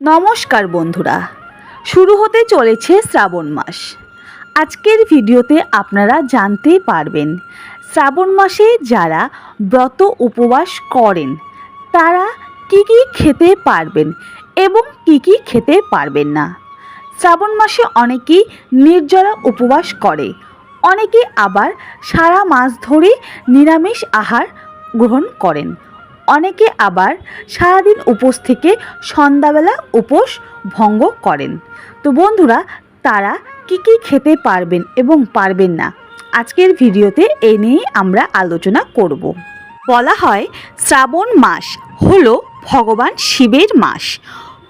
নমস্কার বন্ধুরা, শুরু হতে চলেছে শ্রাবণ মাস। আজকের ভিডিওতে আপনারা জানতে পারবেন, শ্রাবণ মাসে যারা ব্রত উপবাস করেন, তারা কি কি খেতে পারবেন এবং কি কি খেতে পারবেন না? শ্রাবণ মাসে অনেকেই নির্জলা উপবাস করে, অনেকে আবার সারা মাস ধরে নিরামিষ আহার গ্রহণ করেন। অনেকে আবার সারাদিন উপোস থেকে সন্ধ্যাবেলা উপোস ভঙ্গ করেন। তো বন্ধুরা, তারা কি কি খেতে পারবেন এবং পারবেন না, আজকের ভিডিওতে এ নিয়েই আমরা আলোচনা করব। বলা হয়, শ্রাবণ মাস হলো ভগবান শিবের মাস।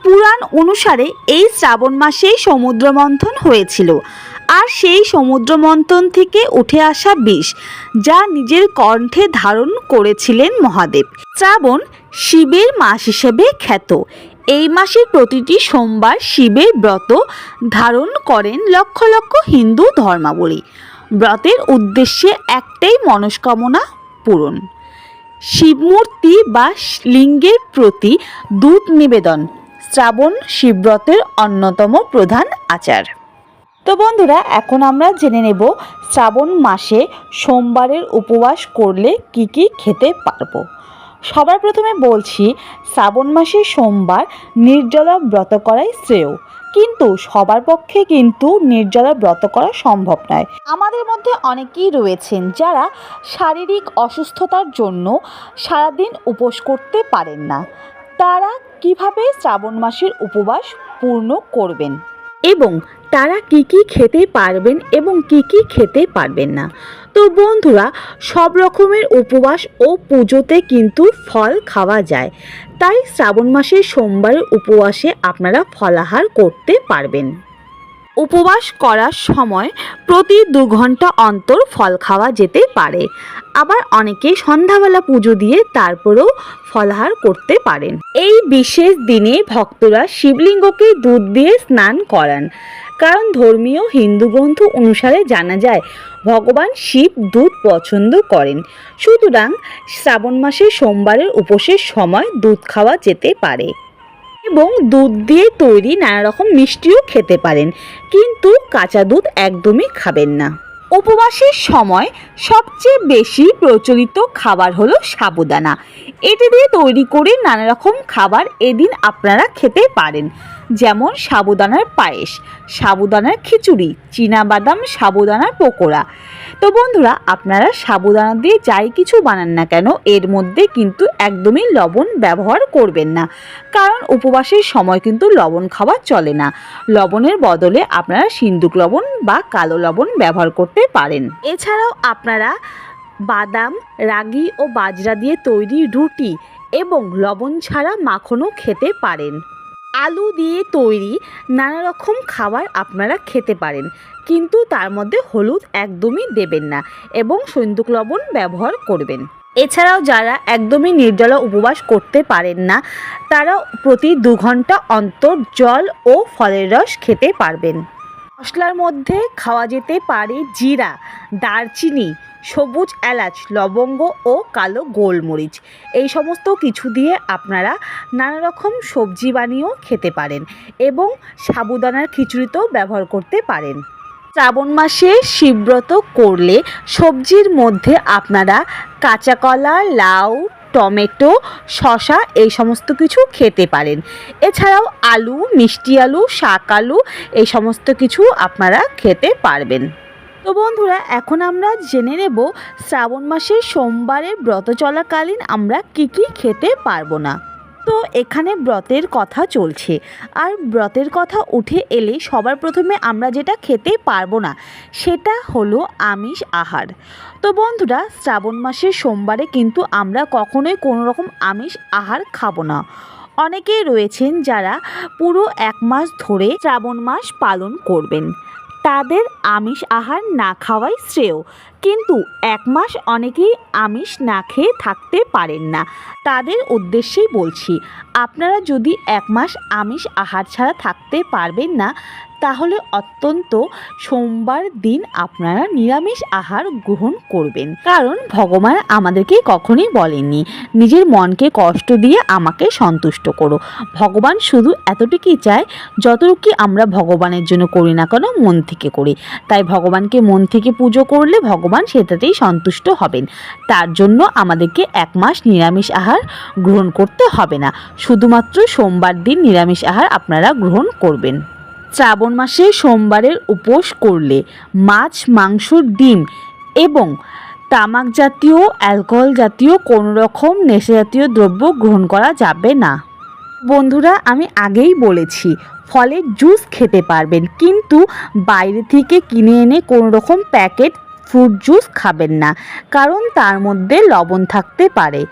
পুরাণ অনুসারে এই শ্রাবণ মাসেই সমুদ্র মন্থন হয়েছিল। আর সেই সমুদ্র মন্থন থেকে উঠে আসা বিষ, যা নিজের কণ্ঠে ধারণ করেছিলেন মহাদেব। শ্রাবণ শিবের মাস হিসেবে খ্যাত। এই মাসের প্রতিটি সোমবার শিবের ব্রত ধারণ করেন লক্ষ লক্ষ হিন্দু ধর্মাবলী। ব্রতের উদ্দেশ্যে একটাই মনস্কামনা পূরণ। শিবমূর্তি বা লিঙ্গের প্রতি দুধ নিবেদন, শ্রাবণ শিবব্রতের অন্যতম প্রধান আচার। তো বন্ধুরা, এখন আমরা জেনে নেব শ্রাবণ মাসে সোমবারের উপবাস করলে কি কি খেতে পারব। সবার প্রথমে বলছি, শ্রাবণ মাসে সোমবার নির্জলা ব্রত করাই শ্রেয়। কিন্তু সবার পক্ষে কিন্তু নির্জলা ব্রত করা সম্ভব নয়। আমাদের মধ্যে অনেকেই রয়েছেন যারা শারীরিক অসুস্থতার জন্য সারাদিন উপোস করতে পারেন না। তারা কীভাবে শ্রাবণ মাসের উপবাস পূর্ণ করবেন? এবং তারা কি কি খেতে পারবেন এবং কি কি খেতে পারবেন না। তো বন্ধুরা, সব রকমের উপবাস ও পুজোতে কিন্তু ফল খাওয়া যায়। তাই শ্রাবণ মাসের সোমবারের উপবাসে আপনারা ফলাহার করতে পারবেন। উপবাস করার সময় প্রতি দু ঘণ্টা অন্তর ফল খাওয়া যেতে পারে। আবার অনেকে সন্ধ্যাবেলা পুজো দিয়ে তারপরেও ফলাহার করতে পারেন। এই বিশেষ দিনে ভক্তরা শিবলিঙ্গকে দুধ দিয়ে স্নান করান। কারণ ধর্মীয় হিন্দু গ্রন্থ অনুসারে জানা যায়, ভগবান শিব দুধ পছন্দ করেন। সুতরাং শ্রাবণ মাসের সোমবারের উপোসের সময় দুধ খাওয়া যেতে পারে। এবং দুধ দিয়ে তৈরি নানা রকম মিষ্টিও খেতে পারেন, কিন্তু কাঁচা দুধ একদমই খাবেন না। উপবাসের সময় সবচেয়ে বেশি প্রচলিত খাবার হলো সাবুদানা। এটি দিয়ে তৈরি করে নানা রকম খাবার এদিন আপনারা খেতে পারেন। যেমন সাবুদানার পায়েস, সাবুদানার খিচুড়ি বাদাম সাবুদানার পকোড়া। তো বন্ধুরা, আপনারা সাবুদানা দিয়ে যাই কিছু বানান না কেন, এর মধ্যে কিন্তু একদমই লবণ ব্যবহার করবেন না। কারণ উপবাসের সময় কিন্তু লবণ খাওয়া চলে না। লবণের বদলে আপনারা সিন্দুক লবণ বা কালো লবণ ব্যবহার করতে পারেন। এছাড়াও আপনারা বাদাম, রাগি ও বাজরা দিয়ে তৈরি রুটি এবং লবণ ছাড়া মাখনও খেতে পারেন। আলু দিয়ে তৈরি নানা রকম খাবার আপনারা খেতে পারেন। কিন্তু তার মধ্যে হলুদ একদমই দেবেন না এবং সৈন্দুক লবণ ব্যবহার করবেন। এছাড়াও যারা একদমই নির্জলা উপবাস করতে পারেন না, তারা প্রতি দু ঘণ্টা অন্তর জল ও ফলের রস খেতে পারবেন। মশলার মধ্যে খাওয়া যেতে পারে জিরা, দারচিনি সবুজ, এলাচ, লবঙ্গ ও কালো গোলমরিচ। এই সমস্ত কিছু দিয়ে আপনারা নানা রকম সবজি বানিয়েও খেতে পারেন এবং সাবুদানার খিচুড়িতেও ব্যবহার করতে পারেন। শ্রাবণ মাসে শিবব্রত করলে সবজির মধ্যে আপনারা কাঁচা কলা লাউ, টমেটো শশা এই সমস্ত কিছু খেতে পারেন। এছাড়াও আলু, মিষ্টি আলু, শাক আলু এই সমস্ত কিছু আপনারা খেতে পারবেন। তো বন্ধুরা, এখন আমরা জেনে নেব শ্রাবণ মাসের সোমবারের ব্রত চলাকালীন আমরা কি কি খেতে পারব না। তো এখানে ব্রতের কথা চলছে। আর ব্রতের কথা উঠে এলে সবার প্রথমে আমরা যেটা খেতে পারব না, সেটা হলো আমিষ আহার। তো বন্ধুরা, শ্রাবণ মাসের সোমবারে কিন্তু আমরা কখনোই কোনো রকম আমিষ আহার খাব না। অনেকেই রয়েছেন যারা পুরো এক মাস ধরে শ্রাবণ মাস পালন করবেন। তাদের আমিষ আহার না খাওয়াই শ্রেয়। কিন্তু এক মাস অনেকেই আমিষ না খেয়ে থাকতে পারেন না। তাদের উদ্দেশ্যেই বলছি, আপনারা যদি এক মাস আমিষ আহার ছাড়া থাকতে পারবেন না তাহলে অত্যন্ত সোমবার দিন আপনারা নিরামিষ আহার গ্রহণ করবেন। কারণ ভগবান আমাদেরকে কখনোই বলেননি, নিজের মনকে কষ্ট দিয়ে আমাকে সন্তুষ্ট করো। ভগবান শুধু এতটুকুই চায়, যতটুকু আমরা ভগবানের জন্য করি না কেন, মন থেকে করি। তাই ভগবানকে মন থেকে পুজো করলে ভগবান সেটাতেই সন্তুষ্ট হবেন। তার জন্য আমাদেরকে এক মাস নিরামিষ আহার গ্রহণ করতে হবে না। শুধুমাত্র সোমবার দিন নিরামিষ আহার আপনারা গ্রহণ করবেন। শ্রাবণ মাসে সোমবারের উপোস করলে মাছ, মাংস, ডিম এবং তামাক জাতীয়, অ্যালকোহল জাতীয় কোনো রকম নেশা জাতীয় দ্রব্য গ্রহণ করা যাবে না। বন্ধুরা, আমি আগেই বলেছি, ফলের জুস খেতে পারবেন, কিন্তু বাইরে থেকে কিনে এনে কোনো রকম প্যাকেট ফ্রুট জুস খাবেন না, কারণ তার মধ্যে লবণ থাকতে পারে।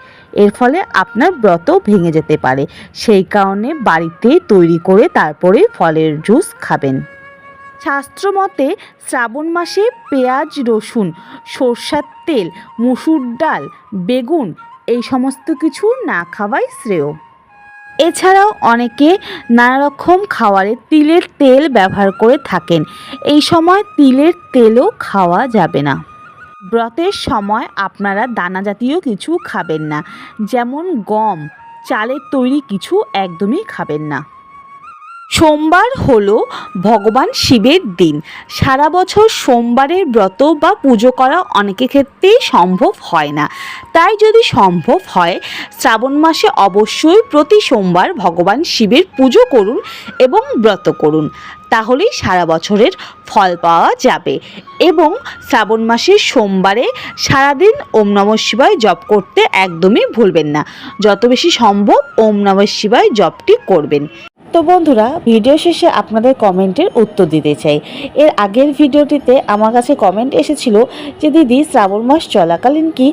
এর ফলে আপনার ব্রত ভেঙে যেতে পারে। সেই কারণে বাড়িতে তৈরি করে তারপরে ফলের জুস খাবেন। শাস্ত্রমতে শ্রাবণ মাসে পেঁয়াজ, রসুন, সর্ষার তেল, মুসুর ডাল, বেগুন এই সমস্ত কিছু না খাওয়াই শ্রেয়। এছাড়াও অনেকে নানা রকম খাবারে তিলের তেল ব্যবহার করে থাকেন। এই সময় তিলের তেলও খাওয়া যাবে না। ব্রতের সময় আপনারা দানা জাতীয় কিছু খাবেন না, যেমন গম, চালের তৈরি কিছু একদমই খাবেন না। সোমবার হলো ভগবান শিবের দিন। সারা বছর সোমবারের ব্রত বা পুজো করা অনেকের ক্ষেত্রেই সম্ভব হয় না। তাই যদি সম্ভব হয়, শ্রাবণ মাসে অবশ্যই প্রতি সোমবার ভগবান শিবের পুজো করুন এবং ব্রত করুন। তাহলেই সারা বছরের ফল পাওয়া যাবে এবং শ্রাবণ মাসের সোমবারে সারাদিন ওম নম শিবায় জপ করতে একদমই ভুলবেন না। যত বেশি সম্ভব ওম নম শিবায় জপটি করবেন। তো বন্ধুরা, ভিডিও শেষে আপনাদের কমেন্টের উত্তর দিতে চাই। এর আগের ভিডিওটিতে আমার কাছে কমেন্ট এসেছিল যে, দিদি, শ্রাবণ মাস চলাকালীন কি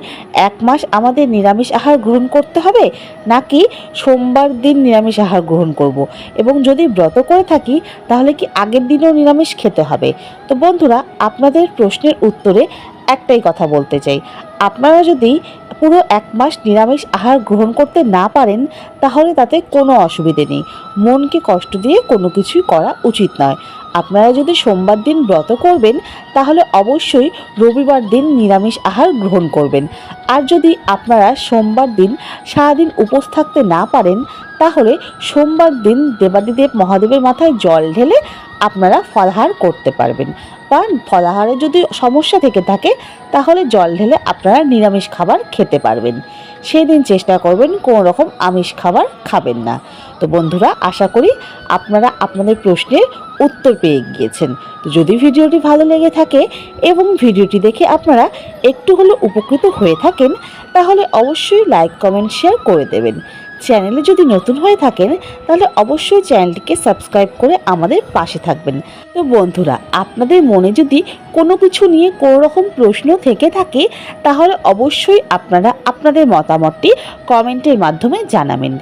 এক মাস আমাদের নিরামিষ আহার গ্রহণ করতে হবে? নাকি সোমবার দিন নিরামিষ আহার গ্রহণ করব। এবং যদি ব্রত করে থাকি, তাহলে কি আগের দিনও নিরামিষ খেতে হবে? তো বন্ধুরা, আপনাদের প্রশ্নের উত্তরে একটাই কথা বলতে চাই। আপনারা যদি পুরো এক মাস নিরামিষ আহার গ্রহণ করতে না পারেন, তাহলে তাতে কোনো অসুবিধে নেই। মনকে কষ্ট দিয়ে কোনো কিছুই করা উচিত নয়। আপনারা যদি সোমবার দিন ব্রত করবেন, তাহলে অবশ্যই রবিবার দিন নিরামিষ আহার গ্রহণ করবেন। আর যদি আপনারা সোমবার দিন সারাদিন উপোস থাকতে না পারেন তাহলে সোমবার দিন দেবাদিদেব মহাদেবের মাথায় জল ঢেলে আপনারা ফলাহার করতে পারবেন। বা ফলাহারে যদি সমস্যা থেকে থাকে, তাহলে জল ঢেলে আপনারা নিরামিষ খাবার খেতে পারবেন। সেই দিন চেষ্টা করবেন কোনো রকম আমিষ খাবার খাবেন না। তো বন্ধুরা, আশা করি আপনারা আপনাদের প্রশ্নের উত্তর পেয়ে গিয়েছেন। তো যদি ভিডিওটি ভালো লেগে থাকে এবং ভিডিওটি দেখে আপনারা একটু হলেও উপকৃত হয়ে থাকেন, তাহলে অবশ্যই লাইক, কমেন্ট, শেয়ার করে দেবেন। চ্যানেলে যদি নতুন হয়ে থাকেন, তাহলে অবশ্যই চ্যানেলটিকে সাবস্ক্রাইব করে আমাদের পাশে থাকবেন। তো বন্ধুরা, আপনাদের মনে যদি কোনো কিছু নিয়ে কোনো রকম প্রশ্ন থেকে থাকে, তাহলে অবশ্যই আপনারা আপনাদের মতামতটি কমেন্টের মাধ্যমে জানাবেন।